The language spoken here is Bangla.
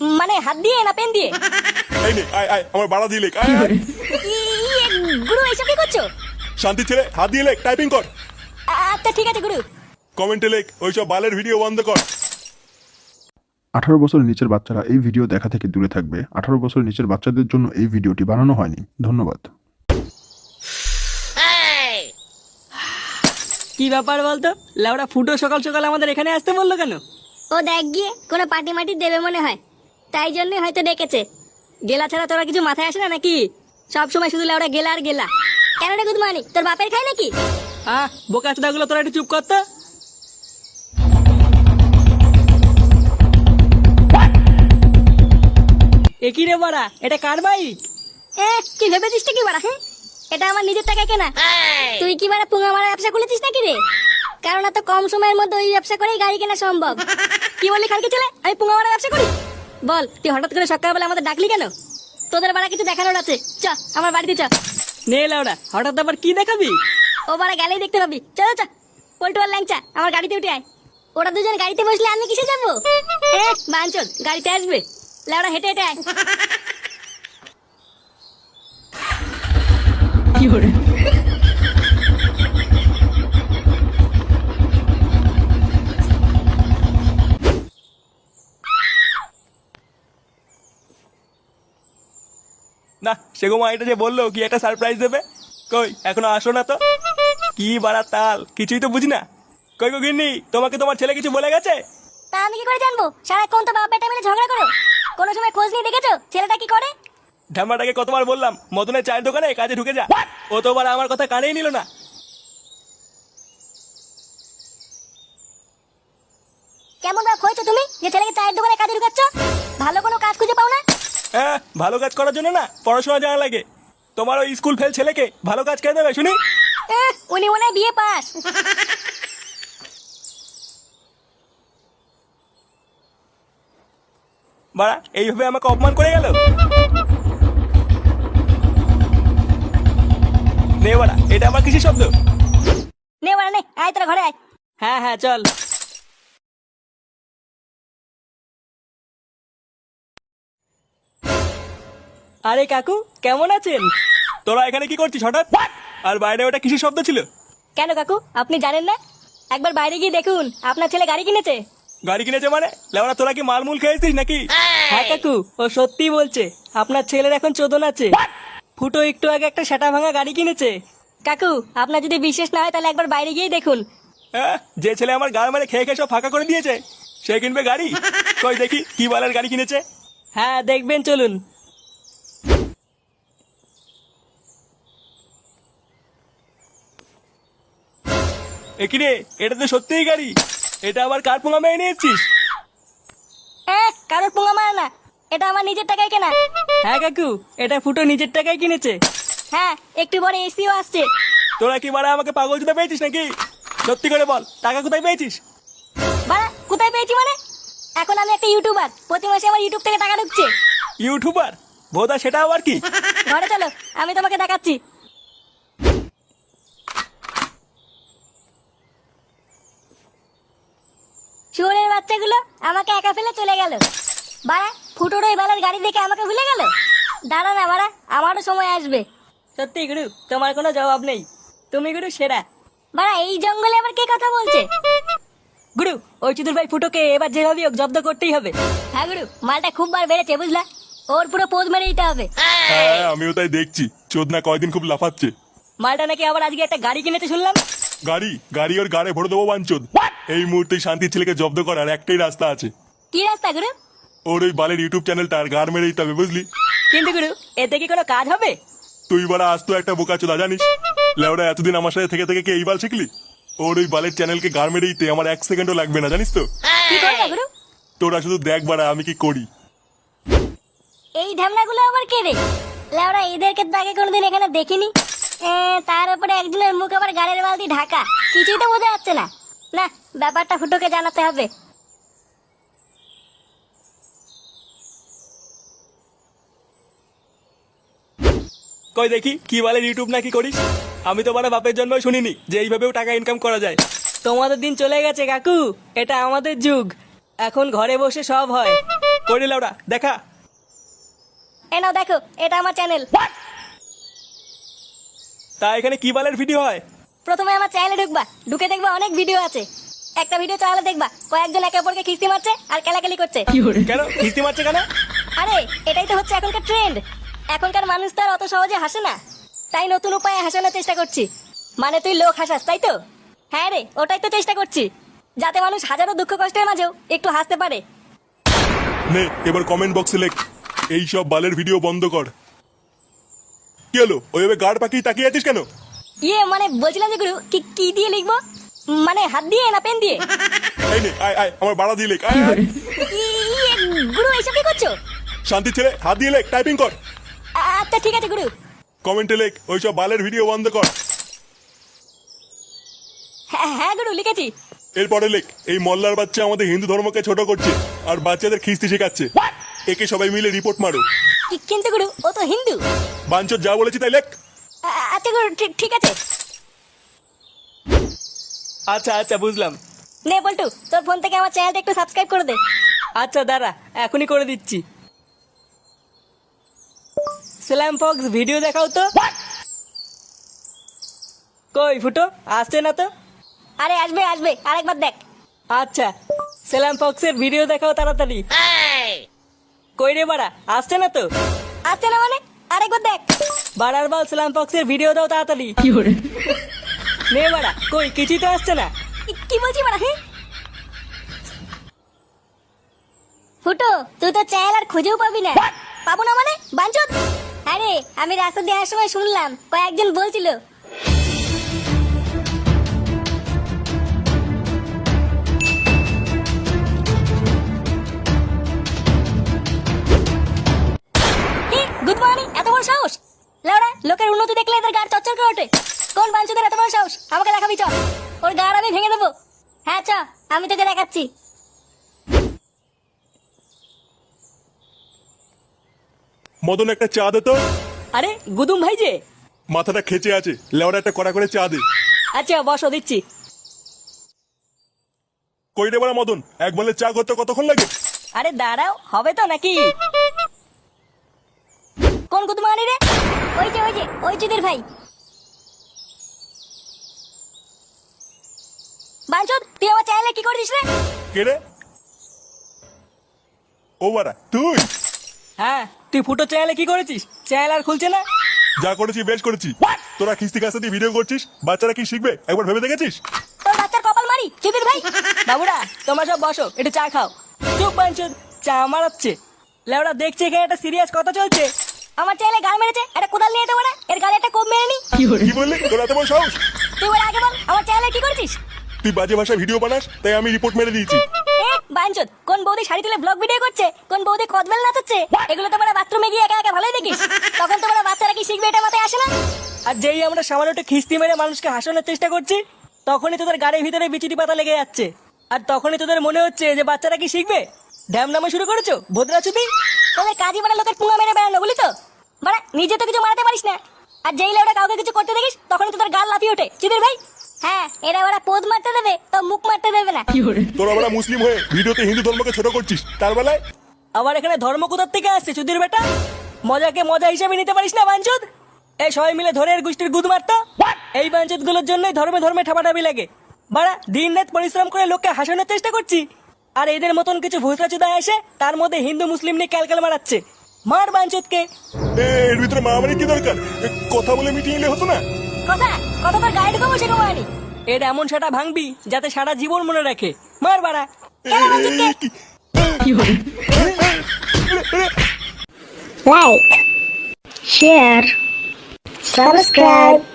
মানে হাত দিয়ে না পেন দিয়ে? এই নে আয় আয় আমার বাড়া দিয়ে লেখ আয় আয়। ইয়ে, গুরু এইসব কি করছ? শান্তি ছেলে হাত দিয়ে লেখ টাইপিং কর। আচ্ছা ঠিক আছে গুরু। কমেন্টে লেখ ওইসব বালের ভিডিও বন্ধ কর। আঠারো বছরের নিচের বাচ্চারা এই ভিডিও দেখা থেকে দূরে থাকবে। আঠারো বছরের নিচের বাচ্চাদের জন্য এই ভিডিওটি বানানো হয়নি। ধন্যবাদ। কি ব্যাপার বলতো? লাউড়া ফুটো সকাল সকাল আমাদের এখানে আসতে বলল কেন? ও দেখ গিয়ে কোনো পার্টি মাটি দেবে মনে হয়। তাই জন্যই হয়তো ডেকেছে। গেলা ছাড়া তোরা কিছু মাথায় আসে না নাকি? সব সময় শুধু লাউড়া গেলা আর গেলা। কেন রে গুদমানি? তোর বাপের খাই নাকি? আহ বোকা চোদাগুলো তোরা একটু চুপ করতো একই রে বাড়া? এটা কার বাইক এ কি ভেবেছিস কি বাড়া হ্যাঁ এটা আমার নিজের টাকায় কেনা। তুই কি বাড়া পুঙ্গা মারা ব্যবসা খুলেছিস নাকি রে? কারণ এত কম সময়ের মধ্যে ওই ব্যবসা করেই গাড়ি কেনা সম্ভব। কি বললি খালকে চলে আমি পুঙ্গা মারা ব্যবসা করি? বল তুই হঠাৎ করে সকালবেলা আমাদের ডাকলি কেন? তোদের বাড়া কিছু দেখানোর আছে। চ আমার বাড়িতে চ। নে লাউড়া হঠাৎ আবার কি দেখাবি? ও বাড়া গেলেই দেখতে পাবি। চলো চ পল্টু আর ল্যাংচা আমার গাড়িতে উঠে আয়। ওরা দুজন গাড়িতে বসলে আমি কিসে যাব? বাঞ্চল গাড়িতে আসবে। লেওড়া হেঁটে হেঁটে আয়। কি করে না সেগো মা এটা যে বলল কি একটা সারপ্রাইজ দেবে? কই এখনও আসো না তো? কি বাড়া তাল কিছুই তো বুঝি না। কই গো গিন্নি তোমাকে তোমার ছেলে কিছু বলে গেছে? তা আমি কি করে জানব? সারাক্ষণ তো বাপ বেটা মিলে ঝগড়া করো। কোনো সময় খোঁজ নিয়ে দেখেছ? ছেলেটা কি করে? ঢামাটাকে কতবার বললাম মদনের চায়ের দোকানে কাজে ঢুকে যা। ও তো আমার কথা কানেই নিল না। কেমন বাপ হয়েছো তুমি? যে ছেলেকে চায়ের দোকানে কাজে ঢুকাচ্ছ? ভালো কোনো কাজ খুঁজে পাও না? হ্যাঁ ভালো কাজ করার জন্য না পড়াশোনা জানা লাগে। তোমার ওই স্কুল ফেল ছেলেকে ভালো কাজ কে দেবে শুনি। এ, উনি মনে হয় বিয়ে পাস। বাড়া এইভাবে আমাকে অপমান করে গেল? নে বাড়া এটা আমার কিছু শব্দ? নে বাড়া নে আয় তোরা ঘরে আয়। হ্যাঁ হ্যাঁ চল। আরে কাকু কেমন আছেন? তোরা এখানে কি করছিস হঠাৎ? আর বাইরে ওটা কিসের শব্দ ছিল? কেন কাকু আপনি জানেন না? একবার বাইরে গিয়ে দেখুন আপনার ছেলে গাড়ি কিনেছে। গাড়ি কিনেছে মানে? লেওড়া তোরা কি মালমুল খেয়েছিস নাকি? হ্যাঁ কাকু ও সত্যি বলছে আপনার ছেলের এখন চোদন আছে। ফুটো একটু আগে একটা সেটা ভাঙা গাড়ি কিনেছে। কাকু আপনার যদি বিশ্বাস না হয় তাহলে একবার বাইরে গিয়ে দেখুন। হ্যাঁ যে ছেলে আমার গাড় মানে খেয়ে খেয়ে সব ফাঁকা করে দিয়েছে সে কিনবে গাড়ি? কই দেখি কি বালের গাড়ি কিনেছে? হ্যাঁ দেখবেন চলুন। একই রে এটা তো সত্যিই গাড়ি। এটা আবার কার পোঙা মেয়ে নিয়ে এসছিস হ্যাঁ কারোর পুঙ্গা মারা না। এটা আমার নিজের টাকায় কেনা। হ্যাঁ কাকু এটা ফুটো নিজের টাকায় কিনেছে। হ্যাঁ একটু পরে এসিও আসছে। তোরা কি বাড়া আমাকে পাগল জুতে পেয়েছিস নাকি? সত্যি করে বল টাকা কোথায় পেয়েছিস? বাড়া কোথায় পেয়েছি মানে? এখন আমি একটা ইউটিউবার প্রতি মাসে আমার ইউটিউব থেকে টাকা ঢুকছে। ইউটিউবার? বোধা সেটা আবার কি? ঘরে চলো আমি তোমাকে দেখাচ্ছি। শুয়োরের বাচ্চাগুলো আমাকে একা ফেলে চলে গেল। বাড়া ফুটোর ওই বেলার গাড়ি দেখে আমাকে ভুলে গেল? দাঁড়া না বাড়া আমারও সময় আসবে। সত্যি গুরু তোমার কোনো জবাব নেই। তুমি গুরু সেরা। বাড়া এই জঙ্গলে আবার কে কথা বলছে? গুরু ওই চুদুর ভাই ফুটোকে এবার যেভাবে হোক জব্দ করতেই হবে। হ্যাঁ গুরু মালটা খুব বার বেড়েছে বুঝলা? ওর পুরো পোজ মেরে দিতে হবে। হ্যাঁ আমিও তাই দেখছি। চোদনা কয়দিন খুব লাফাচ্ছে। মালটা নাকি আবার আজকে একটা গাড়ি কিনেছে শুনলাম? গাড়ি গাড়ি ওর গাড়ে ভরে দেবো বাঞ্চোদ। এই মুহূর্তে শান্তির ছেলেকে জব্দ করার একটাই রাস্তা আছে। কি রাস্তা গুরু? ওর ওই বালের ইউটিউব চ্যানেলটা আর গাড় মেরে দিতে হবে বুঝলি? কিন্তু গুরু এতে কি কোনো কাজ হবে? তুই বারা আজ তো একটা বোকা চোদা জানিস? লেওরা এতদিন আমার সাথে থেকে থেকে কি এই বাল শিখলি? ওর ওই বালের চ্যানেলকে গাড় মেরে দিতে আমার এক সেকেন্ডও লাগবে না জানিস তো? কি করবে গুরু? তোরা শুধু দেখ বাড়া আমি কি করি। এই ঢামনাগুলো আবার কে রে? লেওরা এদেরকে তো আগে কোনোদিন এখানে দেখিনি। তার উপরে একজনের মুখ আবার গাড়ির বালতি ঢাকা। কিছুই তো বোঝা যাচ্ছে না। না ব্যাপারটা ফুটোকে জানাতে হবে। কই দেখি কি বলে ইউটিউব নাকি করিস? আমি তো বাড়া বাপের জন্মই শুনিনি যে এইভাবেও টাকা ইনকাম করা যায়। তোমাদের দিন চলে গেছে কাকু। এটা আমাদের যুগ। এখন ঘরে বসে সব হয়। করে লাউডা দেখা। এ নাও দেখো এটা আমার চ্যানেল তা এখানে কি বালের ভিডিও হয়? প্রথমে আমার চ্যানেলে ঢুকবা ঢুকে দেখবা অনেক ভিডিও আছে। একটা ভিডিও চালালে দেখবা কয়েকজন একে অপরকে খিস্তি মারছে আর কেলাকেলি করছে। কেন? কিস্তি মারছে কেন? আরে এটাই তো হচ্ছে এখনকার ট্রেন্ড এখনকার মানুষ তো আর অত সহজে হাসে না। তাই নতুন উপায়ে হাসানোর চেষ্টা করছি। মানে তুই লোক হাসাস তাই তো? হ্যাঁ রে ওটাই তো চেষ্টা করছি। যাতে মানুষ হাজারো দুঃখ কষ্টের মাঝেও একটু হাসতে পারে। নে এবার কমেন্ট বক্সে লেখ এই সব বালের ভিডিও বন্ধ কর। কি হলো? ওইভাবে গাড় পাকি তাকিয়ে আছিস কেন? ইয়ে মানে বলছিলাম যে গুরু কি কি দিয়ে লিখব? মানে হাত দিয়ে না পেন দিয়ে? এই নে আয় আয় আমার বাড়া দিয়ে লেখ আয় আয়। ই- ইয়ে গুরু এইসব কি করছ? শান্তি ছেলে হাত দিয়ে লেখ টাইপিং কর। আচ্ছা ঠিক আছে গুরু। কমেন্টে লেখ ওই সব বালের ভিডিও বন্ধ কর। হ্যাঁ হ্যাঁ গুরু লিখেছি। এরপরে লেখ এই মল্লার বাচ্চা আমাদের হিন্দু ধর্মকে ছোট করছে আর বাচ্চাদের খিস্তি শেখাচ্ছে। একে সবাই মিলে রিপোর্ট মারো। কি- কিন্তু গুরু ও তো হিন্দু। বাঞ্চর যা বলেছি তাই লেখ। আ- আচ্ছা গুরু ঠিক- ঠিক আছে। আচ্ছা আচ্ছা বুঝলাম। নে বল্টু তোর ফোন থেকে আমার চ্যানেলটা একটু সাবস্ক্রাইব করে দে। আচ্ছা দাঁড়া এখনই করে দিচ্ছি। স্ল্যাম ফক্স ভিডিও দেখাও তো। কই ফুটো আসছে না তো? আরে আসবে আসবে আরেকবার দেখ। আচ্ছা স্ল্যাম ফক্সের ভিডিও দেখাও তাড়াতাড়ি। কই রে বাড়া আসছে না তো? আসছে না মানে? আরেকবার দেখ। বাড়ার বাল স্ল্যাম ফক্সের ভিডিও দাও তাড়াতাড়ি। নে বাড়া কই কিছুই তো আসছে না। কি- বলছি হ্যাঁ? ফুটো তুই তো আর খুঁজেও পাবি না। পাবো না মানে? বাঞ্চত? আরে আমি রাস্তা আসার সময় শুনলাম কয়েকজন বলছিল। কি? গুড মর্নিং এত বড় সাহস? লেওড়া লোকের উন্নতি দেখলে এদের গাড় চচ্চর করে ওঠে। কোন বাঞ্চদের এত বড় সাহস? আমাকে দেখাবি চ ওর গাড় আমি ভেঙে দেবো। হ্যাঁ চ আমি তোকে দেখাচ্ছি। মদন একটা চা দে তো। আরে গুদুম ভাই যে। মাথাটা খেচে আছে। লেওয়ার একটা কড়া করে চা দে। আচ্ছা বসো দিচ্ছি। কই রে বড়া মদন? এক বলে চা করতে কতক্ষণ লাগে? আরে দাঁড়াও হবে তো নাকি? কোন গুদুম আনি রে? ওই যে ওই যে ওই চুদির ভাই। বাঞ্চদ তুই আমার চ্যানেলে কি করেছিস রে? কে রে? ও বাড়া তুই? হ্যাঁ তুই ফুটো চ্যানেলে কি করেছিস? চ্যানেল আর খুলছে না? যা করেছি বেশ করেছি। তোরা খিস্তি কাস্তে দিয়ে ভিডিও করছিস? বাচ্চারা কি শিখবে? একবার ভেবে দেখেছিস? তোর বাচ্চার কপাল মারি চুদির ভাই। বাবুরা তোমরা সব বসো একটু চা খাও। চুপ বাঞ্চদ চা মারাচ্ছে। লেওরা দেখছে এখানে একটা সিরিয়াস কথা চলছে। আমার চ্যানেলে গাল মেরেছে একটা কোদাল নিয়ে দেবো না এর গালে একটা কোপ মেরে নি কি বললি? তোর বড় সাহস? তুই বলে আগে বল আমার চ্যানেলে কি করেছিস? তুই বাজে ভাষায় ভিডিও বানাস তাই আমি রিপোর্ট মেরে দিয়েছি। এ কোন বৌদি শাড়ি তুলে ব্লগ ভিডিও করছে? কোন বৌদি কদবেল নাচাচ্ছে? এগুলো তোমরা বাথরুমে গিয়ে একা একা ভালোই দেখিস। তখন তোমরা বাচ্চারা কি শিখবে এটা মাথায় আসে না? আর যেই আমরা সামান্য একটু খিস্তি মেরে মানুষকে হাসানোর চেষ্টা করছি তখনই তোদের গাড়ির ভিতরে বিচিটি পাতা লেগে যাচ্ছে। আর তখনই তোদের মনে হচ্ছে যে বাচ্চারা কি শিখবে? ড্যাম নামা শুরু করেছ ভদ্রা চুদি তোদের কাজই মানে লোকের পুঙ্গা মেরে বেড়ানো বুঝলি তো? মানে নিজে তো কিছু মারাতে পারিস না। আর যেই লেউটা কাউকে কিছু করতে দেখিস তখনই তোদের গাল লাফিয়ে ওঠে। চিদির ভাই হ্যাঁ এরা ওরা পোদ মারতে দেবে তো মুখ মারতে দেবে না। তোরা বড় মুসলিম হয়ে ভিডিওতে হিন্দু ধর্মকে ছোট করছিস তার বেলায়? আবার এখানে ধর্ম কোথার থেকে আসছে চুদির বেটা? মজাকে মজা হিসেবে নিতে পারিস না বাঞ্চুদ? এই সবাই মিলে ধরে এর গোষ্ঠীর গুদ মারতো? এই বাঞ্চুদগুলোর জন্যই ধর্মে ধর্মে ঠাপাঠাপি লাগে। বাড়া দিন রাত পরিশ্রম করে লোককে হাসানোর চেষ্টা করছি। আর এদের মতন কিছু ভুসরা চুদা এসে তার মধ্যে হিন্দু মুসলিম নিয়ে ক্যালকাল মারাচ্ছে। মার বাঞ্চুদকে। এর ভিতরে মারামারি কি দরকার? কথা বলে নিলে হতো না? কথা কথা গাইড গায়ে ঢুকাবো সে আনি এর এমন সেটা ভাঙবি যাতে সারা জীবন মনে রাখে। মার বাড়া। Like share subscribe share, subscribe.